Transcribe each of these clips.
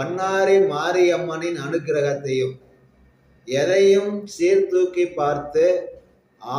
பன்னாரி மாரியம்மனின் அனுக்கிரகத்தையும் எதையும் சீர்தூக்கி பார்த்து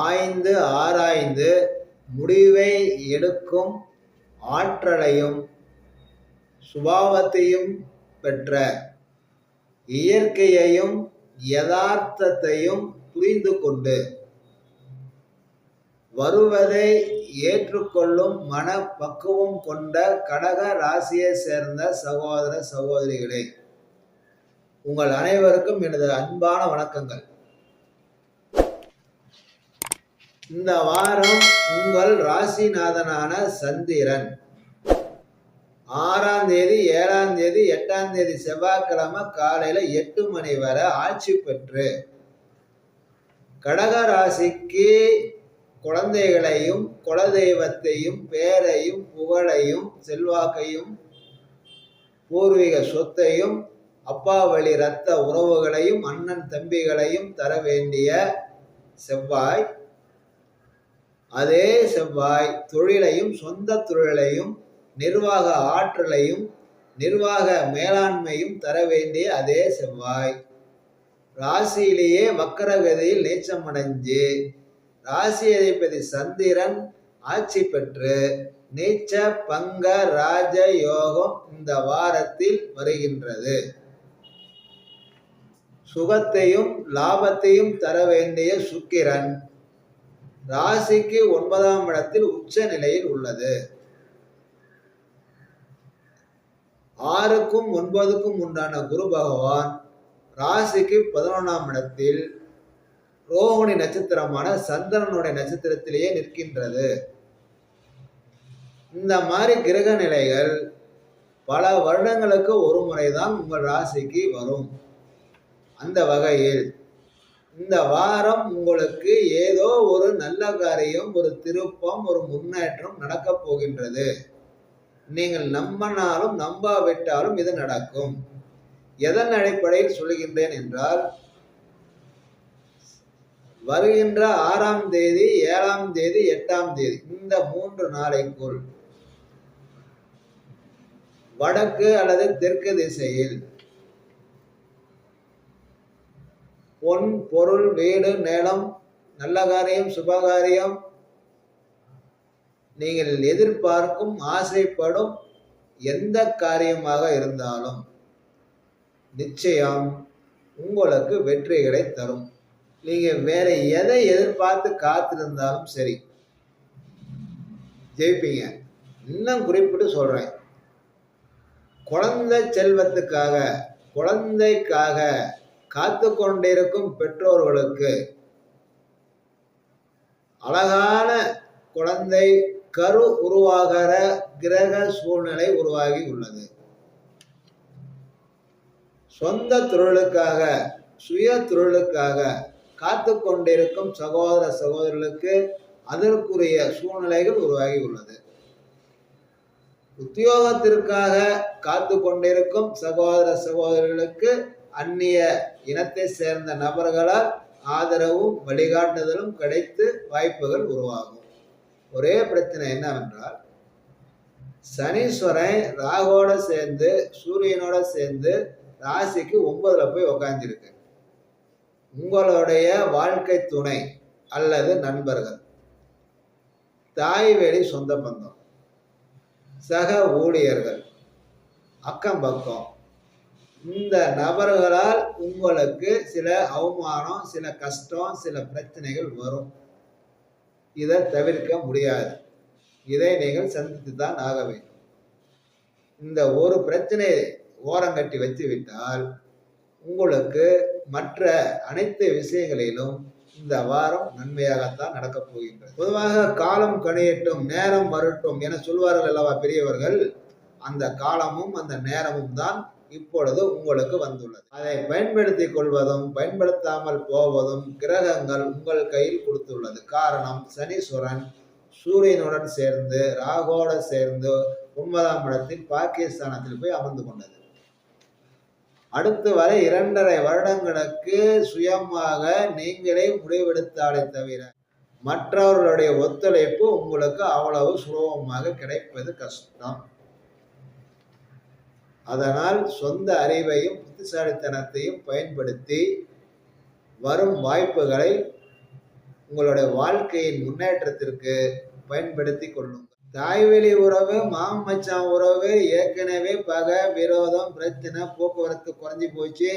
ஆய்ந்து ஆராய்ந்து முடிவை எடுக்கும் ஆற்றலையும் சுபாவத்தையும் பெற்ற இயற்கையையும் யதார்த்தத்தையும் புரிந்து கொண்டு வருவதை ஏற்றுக்கொள்ளும் மன பக்குவம் கொண்ட கடக ராசியை சேர்ந்த சகோதர சகோதரிகளே உங்கள் அனைவருக்கும் எனது அன்பான வணக்கங்கள். இந்த வாரம் உங்கள் ராசிநாதனான சந்திரன். ஆறாம் தேதி ஏழாம் தேதி எட்டாம் தேதி செவ்வாய்க்கிழமை காலையில எட்டு மணி வரை ஆட்சி பெற்று கடக ராசிக்கு குழந்தைகளையும் குலதெய்வத்தையும் பேரையும் புகழையும் செல்வாக்கையும் பூர்வீக சொத்தையும் அப்பா வழி இரத்த உறவுகளையும் அண்ணன் தம்பிகளையும் தர வேண்டிய செவ்வாய். அதே செவ்வாய் தொழிலையும் சொந்த தொழிலையும் நிர்வாக ஆற்றலையும் நிர்வாக மேலாண்மையும் தர வேண்டிய அதே செவ்வாய். ராசியிலேயே வக்கரகதியில் நீச்சம் அடைஞ்சு ராசி அதிபதி சந்திரன் ஆட்சி பெற்று நீச்ச பங்க ராஜ யோகம் இந்த வாரத்தில் வருகின்றது. சுகத்தையும் லாபத்தையும் தர வேண்டிய சுக்கிரன் ராசிக்கு ஒன்பதாம் இடத்தில் உச்ச நிலையில் உள்ளது. ஆறுக்கும் ஒன்பதுக்கும் உண்டான குரு பகவான் ராசிக்கு பதினொன்றாம் இடத்தில் ரோஹிணி நட்சத்திரமான சந்திரனுடைய நட்சத்திரத்திலேயே நிற்கின்றது. இந்த மாதிரி கிரக நிலைகள் பல வருடங்களுக்கு ஒரு முறைதான் உங்கள் ராசிக்கு வரும். அந்த வகையில் இந்த வாரம் உங்களுக்கு ஏதோ ஒரு நல்ல காரியம் ஒரு திருப்பம் ஒரு முன்னேற்றம் நடக்கப் போகின்றது. நீங்கள் நம்பினாலும் நம்பாவிட்டாலும் இது நடக்கும். எதன் அடிப்படையில் சொல்கின்றேன் என்றால் வருகின்ற ஆறாம் தேதி ஏழாம் தேதி எட்டாம் தேதி. இந்த மூன்று நாளைக்குள் வடக்கு அல்லது தெற்கு திசையில். பொன் பொருள் வீடு நிலம் நல்ல காரியம் சுபகாரியம் நீங்கள் எதிர்பார்க்கும் ஆசைப்படும் எந்த காரியமாக இருந்தாலும் நிச்சயம் உங்களுக்கு வெற்றிகளை தரும். நீங்க வேற எதை எதிர்பார்த்து காத்திருந்தாலும் சரி ஜெயிப்பீங்க. இன்னும் குறிப்பிட்டு சொல்றேன். குழந்தை செல்வத்துக்காக குழந்தைக்காக காத்து கொண்டிருக்கும் பெற்றோர்களுக்கு அழகான குழந்தை கரு உருவாகிற கிரக சூழ்நிலை உருவாகி உள்ளது. சொந்த தொழிலுக்காக சுய தொழிலுக்காக காத்து கொண்டிருக்கும் சகோதர சகோதரர்களுக்கு அதற்குரிய சூழ்நிலைகள் உருவாகி உள்ளது உத்தியோகத்திற்காக காத்து கொண்டிருக்கும் சகோதர சகோதரிகளுக்கு அந்நிய இனத்தை சேர்ந்த நபர்களால் ஆதரவும் வழிகாட்டுதலும் கிடைத்து வாய்ப்புகள் உருவாகும். ஒரே பிரச்சனை என்னவென்றால் சனீஸ்வரன் ராகோட சேர்ந்து சூரியனோட சேர்ந்து ராசிக்கு ஒன்பதுல போய் உக்காந்துருக்கு உங்களுடைய வாழ்க்கை துணை அல்லது நண்பர்கள். தாய் வழி சொந்த பந்தம். சக ஊழியர்கள். அக்கம் பக்கம். இந்த நபர்களால் உங்களுக்கு சில அவமானம் சில கஷ்டம் சில பிரச்சனைகள் வரும். இதை தவிர்க்க முடியாது. இதை நீங்கள் சந்தித்து தான் ஆக வேண்டும். இந்த ஒரு பிரச்சனையை ஓரங்கட்டி வச்சு விட்டால் உங்களுக்கு மற்ற அனைத்து விஷயங்களிலும் இந்த வாரம் நன்மையாகத்தான் நடக்கப் போகின்றது. பொதுவாக காலம் கணியட்டும் நேரம் வரட்டும் என சொல்வார்கள் அல்லவா பெரியவர்கள்? அந்த காலமும் அந்த நேரமும் தான் இப்பொழுது உங்களுக்கு வந்துள்ளது. அதை பயன்படுத்தி கொள்வதும் பயன்படுத்தாமல் போவதும் கிரகங்கள் உங்கள் கையில் கொடுத்துள்ளது. காரணம் சனீஸ்வரன் சூரியனுடன் சேர்ந்து ராகோட சேர்ந்து ஒன்பதாம் இடத்தில் பாகிஸ்தானத்தில் போய் அமர்ந்து கொண்டது. அடுத்து வரை இரண்டரை வருடங்களுக்கு சுயமாக நீங்களே முடிவெடுத்தாலே தவிர மற்றவர்களுடைய ஒத்துழைப்பு உங்களுக்கு அவ்வளவு சுலபமாக கிடைப்பது கஷ்டம். அதனால் சொந்த அறிவையும் புத்திசாலித்தனத்தையும் பயன்படுத்தி வரும் வாய்ப்புகளை உங்களுடைய வாழ்க்கையின் முன்னேற்றத்திற்கு பயன்படுத்தி கொள்ளும். தாய்வெளி உறவு மாமச்சான் உறவு ஏற்கனவே பகை விரோதம் பிரச்சனை போக்குவரத்து குறைஞ்சி போச்சு.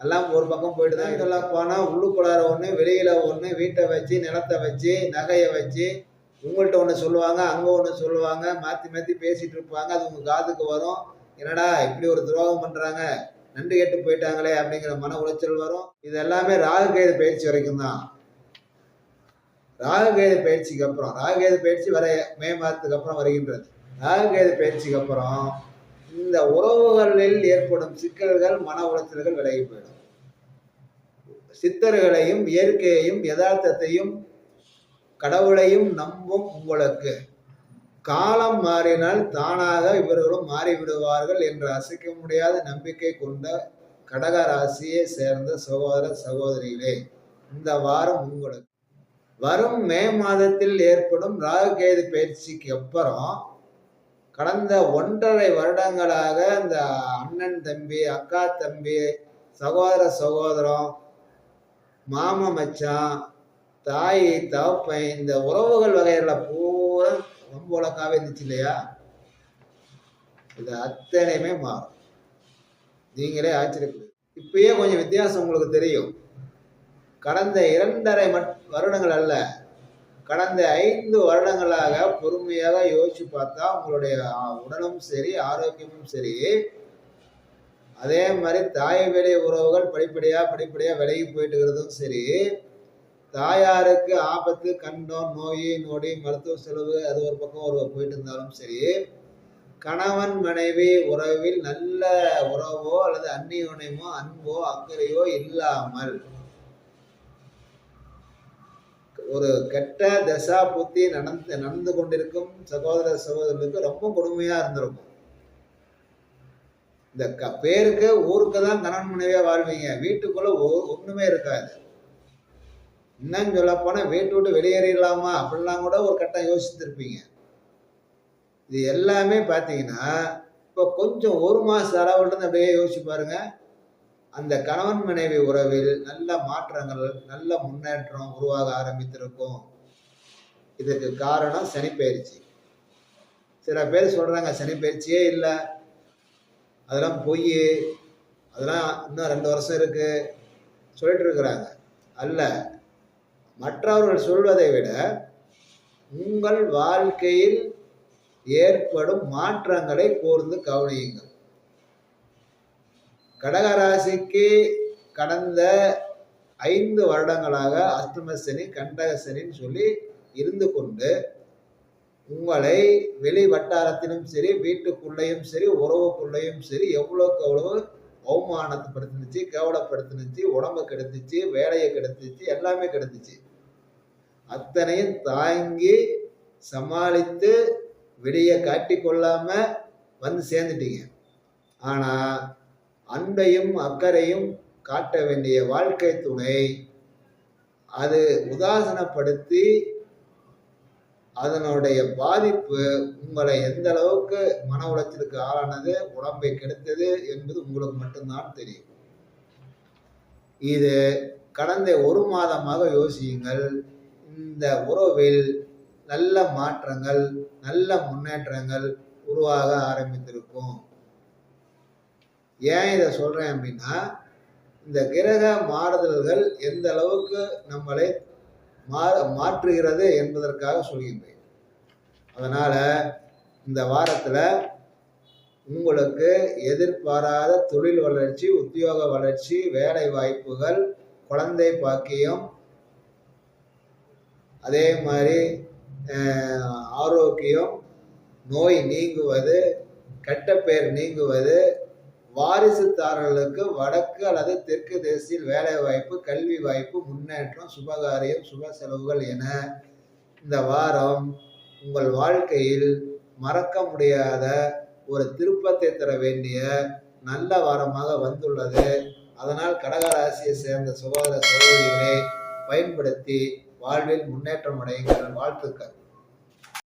எல்லாம் ஒரு பக்கம் போயிட்டு தான் இதெல்லாம் போனால் உள்ளுக்குள்ளார ஒன்று வெளியில் ஒன்று வீட்டை வச்சு நிலத்தை வச்சு நகையை வச்சு உங்கள்கிட்ட ஒன்று சொல்லுவாங்க அங்கே ஒன்று சொல்லுவாங்க மாற்றி மாற்றி பேசிகிட்டு இருப்பாங்க. அது உங்கள் காதுக்கு வரும். என்னடா இப்படி ஒரு துரோகம் பண்ணுறாங்க நன்றி கெட்டு போயிட்டாங்களே அப்படிங்கிற மன உளைச்சல் வரும். இது எல்லாமே ராகுகேது பயிற்சி வரைக்கும் தான். ராககேது பயிற்சிக்கு அப்புறம் ராககேது பயிற்சி வர மே மாதத்துக்கு அப்புறம் வருகின்றது. ராககேது பயிற்சிக்கு அப்புறம் இந்த உறவுகளில் ஏற்படும் சிக்கல்கள் மன உளைச்சல்கள் விலகி போயிடும். சித்தர்களையும் இயற்கையையும் யதார்த்தத்தையும் கடவுளையும் நம்பும் உங்களுக்கு. காலம் மாறினால் தானாக இவர்களும் மாறிவிடுவார்கள் என்று அசைக்க முடியாத நம்பிக்கை கொண்ட கடக ராசியை சேர்ந்த சகோதர சகோதரிகளே இந்த வாரம் உங்களுக்கு. வரும் மே மாதத்தில் ஏற்படும் ராகுகேது பயிற்சிக்கு அப்புறம் கடந்த ஒன்றரை வருடங்களாக இந்த அண்ணன் தம்பி அக்கா தம்பி சகோதர சகோதரம் மாம மச்சான் தாய் தவப்பை இந்த உறவுகள் வகையில் பூரா ரொம்ப உலக்காவே இருந்துச்சு இல்லையா? இது அத்தனையுமே மாறும். நீங்களே ஆச்சரியப்படுது இப்பயே கொஞ்சம் வித்தியாசம் உங்களுக்கு தெரியும். கடந்த இரண்டரை மட் வருடங்கள் அல்ல. கடந்த ஐந்து வருடங்களாக பொறுமையாக யோசிச்சு பார்த்தா உங்களுடைய உடலும் சரி ஆரோக்கியமும் சரி. அதே மாதிரி தாய் வேலை உறவுகள் படிப்படியாக படிப்படியாக விலகி போயிட்டு இருக்கிறதும் சரி. தாயாருக்கு ஆபத்து கண்டம் நோய் நொடி மருத்துவ செலவு அது ஒரு பக்கம் ஒரு போயிட்டு இருந்தாலும் சரி கணவன் மனைவி உறவில் நல்ல உறவோ அல்லது அந்நியோன்யமோ அன்போ அக்கறையோ இல்லாமல் ஒரு கெட்ட தசா புத்தி நடந்து நடந்து கொண்டிருக்கும் சகோதர சகோதரர்களுக்கு ரொம்ப கொடுமையா இருந்திருக்கும். இந்த க பேருக்கு ஊருக்கு தான் கணவன் மனைவியா வாழ்வீங்க. வீட்டுக்குள்ள ஒண்ணுமே இருக்காது. இன்னும் சொல்ல போனா வீட்டு விட்டு வெளியேறிடலாமா? அப்படிலாம் கூட ஒரு கட்டம் யோசித்திருப்பீங்க இது எல்லாமே பார்த்தீங்கன்னா இப்போ கொஞ்சம் ஒரு மாதம் அளவுலேருந்து அப்படியே யோசிச்சு பாருங்கள் அந்த கணவன் மனைவி உறவில் நல்ல மாற்றங்கள் நல்ல முன்னேற்றம் உருவாக ஆரம்பித்திருக்கும். இதுக்கு காரணம் சனிப்பயிற்சி சில பேர் சொல்றாங்க சனிப்பயிற்சியே இல்லை. அதெல்லாம் பொய். அதெல்லாம் இன்னும் ரெண்டு வருஷம் இருக்கு. சொல்லிட்டு இருக்கிறாங்க. அல்ல மற்றவர்கள் சொல்வதை விட உங்கள் வாழ்க்கையில் ஏற்படும் மாற்றங்களை கூர்ந்து கவனியுங்கள். கடகராசிக்கு கடந்த ஐந்து வருடங்களாக அஸ்தமசனி கண்டகசனின்னு சொல்லி இருந்து கொண்டு உங்களை வெளி வட்டாரத்திலும் சரி வீட்டுக்குள்ளேயும் சரி உறவுக்குள்ளேயும் சரி எவ்வளோக்கு எவ்வளவு அவமானப்படுத்தினுச்சு கேவலப்படுத்தினுச்சு உடம்பு கெடுத்துச்சு வேலையை கெடுத்துச்சு எல்லாமே கெடுத்துச்சு. அத்தனையும் தாங்கி சமாளித்து வெளியே காட்டி கொள்ளாமல் வந்து சேர்ந்துட்டீங்க. ஆனால் அன்பையும் அக்கறையும் காட்ட வேண்டிய வாழ்க்கை துணை. அது உதாசனப்படுத்தி அதனுடைய பாதிப்பு உங்களை எந்த அளவுக்கு மன உளைச்சலுக்கு ஆளானது உடம்பை கெடுத்தது என்பது உங்களுக்கு மட்டும்தான் தெரியும். இது கடந்த ஒரு மாதமாக யோசியுங்கள். இந்த உறவில் நல்ல மாற்றங்கள் நல்ல முன்னேற்றங்கள் உருவாக ஆரம்பித்திருக்கும். ஏன் இதை சொல்கிறேன் அப்படின்னா இந்த கிரக மாறுதல்கள் எந்த அளவுக்கு நம்மளை மா மாற்றுகிறது என்பதற்காக சொல்கின்றேன். அதனால் இந்த வாரத்தில் உங்களுக்கு எதிர்பாராத தொழில் வளர்ச்சி உத்தியோக வளர்ச்சி வேலை வாய்ப்புகள் குழந்தை பாக்கியம் அதே மாதிரி ஆரோக்கியம் நோய் நீங்குவது கெட்ட பெயர் நீங்குவது வாரிசுதாரர்களுக்கு வடக்கு அல்லது தெற்கு தேசியில் வேலை வாய்ப்பு கல்வி வாய்ப்பு முன்னேற்றம் சுபகாரியம் சுப செலவுகள் என இந்த வாரம் உங்கள் வாழ்க்கையில் மறக்க முடியாத ஒரு திருப்பத்தை தர வேண்டிய நல்ல வாரமாக வந்துள்ளது. அதனால் கடகராசியை சேர்ந்த சகோதர சகோதரிகளை பயன்படுத்தி வாழ்வில் முன்னேற்றம் அடையுங்கள். வாழ்த்துக்கள்.